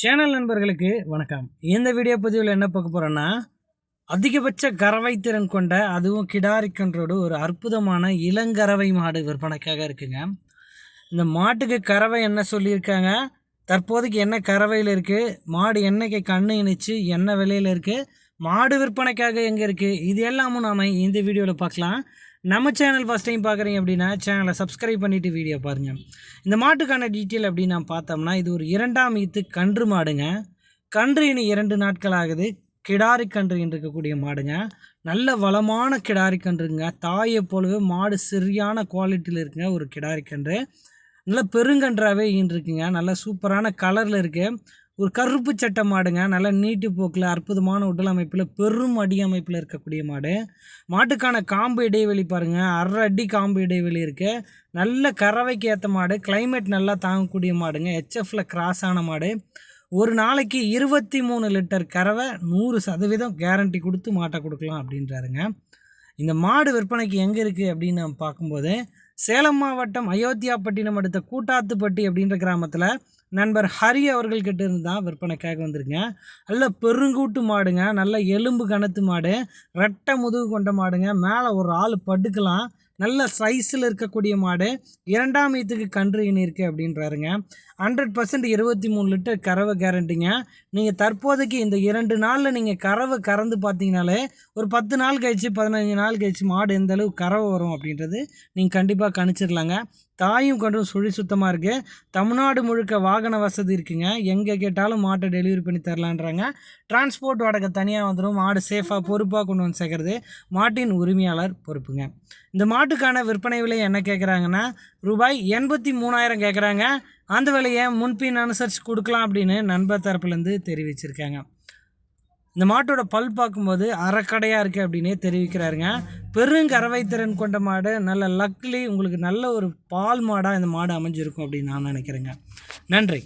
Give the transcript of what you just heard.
Channel நண்பர்களுக்கு வணக்கம். இந்த வீடியோ பதிவில் என்ன பார்க்க போகிறோன்னா அதிகபட்ச கறவை திறன் கொண்ட அதுவும் கிடாரிக்கன்றோடு ஒரு அற்புதமான இளங்கறவை மாடு விற்பனைக்காக இருக்குங்க. இந்த மாட்டுக்கு கறவை என்ன சொல்லியிருக்காங்க? தற்போதைக்கு என்ன கறவையில் இருக்குது மாடு என்னைக்கு கண்ணு இணைச்சு என்ன விலையில் இருக்குது மாடு விற்பனைக்காக எங்கே இருக்குது இது எல்லாமும் நாம் இந்த வீடியோவில் பார்க்கலாம். நம்ம சேனல் ஃபஸ்ட் டைம் பார்க்குறீங்க அப்படின்னா சேனலை சப்ஸ்கிரைப் பண்ணிவிட்டு வீடியோ பாருங்கள் இந்த மாட்டுக்கான டீட்டெயில் அப்படின்னு நான் பார்த்தோம்னா இது ஒரு இரண்டாம் ஈத்து கன்று மாடுங்க. கன்று இனி இரண்டு நாட்கள் ஆகுது. கிடாரி கன்று என்று இருக்கக்கூடிய மாடுங்க. நல்ல வளமான கிடாரி கன்றுங்க. தாயை போலவே மாடு சரியான குவாலிட்டியில் இருக்குங்க ஒரு கிடாரி கன்று. நல்ல பெருங்கன்றாகவே இருக்குங்க நல்ல சூப்பரான கலரில் இருக்குது ஒரு கருப்பு சட்டை மாடுங்க. நல்ல நீட்டு போக்கில் அற்புதமான உடல் அமைப்பில் பெரும் அடி அமைப்பில் இருக்கக்கூடிய மாடு. மாட்டுக்கான காம்பு இடைவெளி பாருங்கள் அரை அடி காம்பு இடைவெளி இருக்குது நல்ல கறவைக்கு ஏற்ற மாடு. கிளைமேட் நல்லா தாங்கக்கூடிய மாடுங்க. ஹெச்எஃப்ல கிராஸ் ஆன மாடு. ஒரு நாளைக்கு இருபத்தி மூணு லிட்டர் கறவை நூறு சதவீதம் கேரண்டி கொடுத்து மாட்டை கொடுக்கலாம் அப்படின்றாருங்க. இந்த மாடு விற்பனைக்கு எங்கே இருக்குது அப்படின்னு நம்ம பார்க்கும்போது சேலம் மாவட்டம் அயோத்தியாப்பட்டினம் அடுத்த கூட்டாத்துப்பட்டி அப்படின்ற கிராமத்தில் நண்பர் ஹரி அவர்கள்கிட்ட இருந்து தான் விற்பனைக்காக வந்திருங்க நல்ல பெருங்கூட்டு மாடுங்க. நல்ல எலும்பு கணத்து மாடு. ரெட்டை முதுகு கொண்ட மாடுங்க. மேலே ஒரு ஆள் படுக்கலாம். நல்ல சைஸில் இருக்கக்கூடிய மாடு இரண்டாம் ஈத்துக்கு கன்று இணையிருக்கு இருக்குது அப்படின்றாருங்க. ஹண்ட்ரட் பர்சன்ட் இருபத்தி மூணு லிட்டர் கறவை கேரண்டிங்க நீங்கள் தற்போதைக்கு இந்த இரண்டு நாளில் நீங்கள் கறவை கறந்து பார்த்தீங்கனாலே ஒரு பத்து நாள் கழிச்சு பதினஞ்சு நாள் கழிச்சு மாடு எந்த அளவு கறவை வரும் அப்படின்றது நீங்கள் கண்டிப்பாக கணிச்சிடலாங்க தாயும் கண்டும் சுழி சுத்தமாக இருக்குது தமிழ்நாடு முழுக்க வாகன வசதி இருக்குங்க. எங்கே கேட்டாலும் மாட்டை டெலிவரி பண்ணி தரலான்றாங்க. டிரான்ஸ்போர்ட் வாடகை தனியாக வந்துடும் மாடு சேஃபாக பொறுப்பாக கொண்டு வந்து சேர்க்குறது மாட்டின் உரிமையாளர் பொறுப்புங்க. இந்த மாட்டுக்கான விற்பனை விலை என்ன கேட்குறாங்கன்னா ரூபாய் எண்பத்தி மூணாயிரம் கேட்குறாங்க அந்த விலையை முன்பின் அனுசரித்து கொடுக்கலாம் அப்படின்னு நண்பர் தரப்புலேருந்து தெரிவிச்சிருக்காங்க. இந்த மாட்டோட பல் பார்க்கும்போது அறக்கடையாக இருக்குது அப்படின்னே தெரிவிக்கிறாருங்க. பெருங்கறவை திறன் கொண்ட மாடு நல்ல லக்லி உங்களுக்கு நல்ல ஒரு பால் மாடாக இந்த மாடு அமைஞ்சிருக்கும் அப்படின்னு நான் நினைக்கிறேங்க. நன்றி.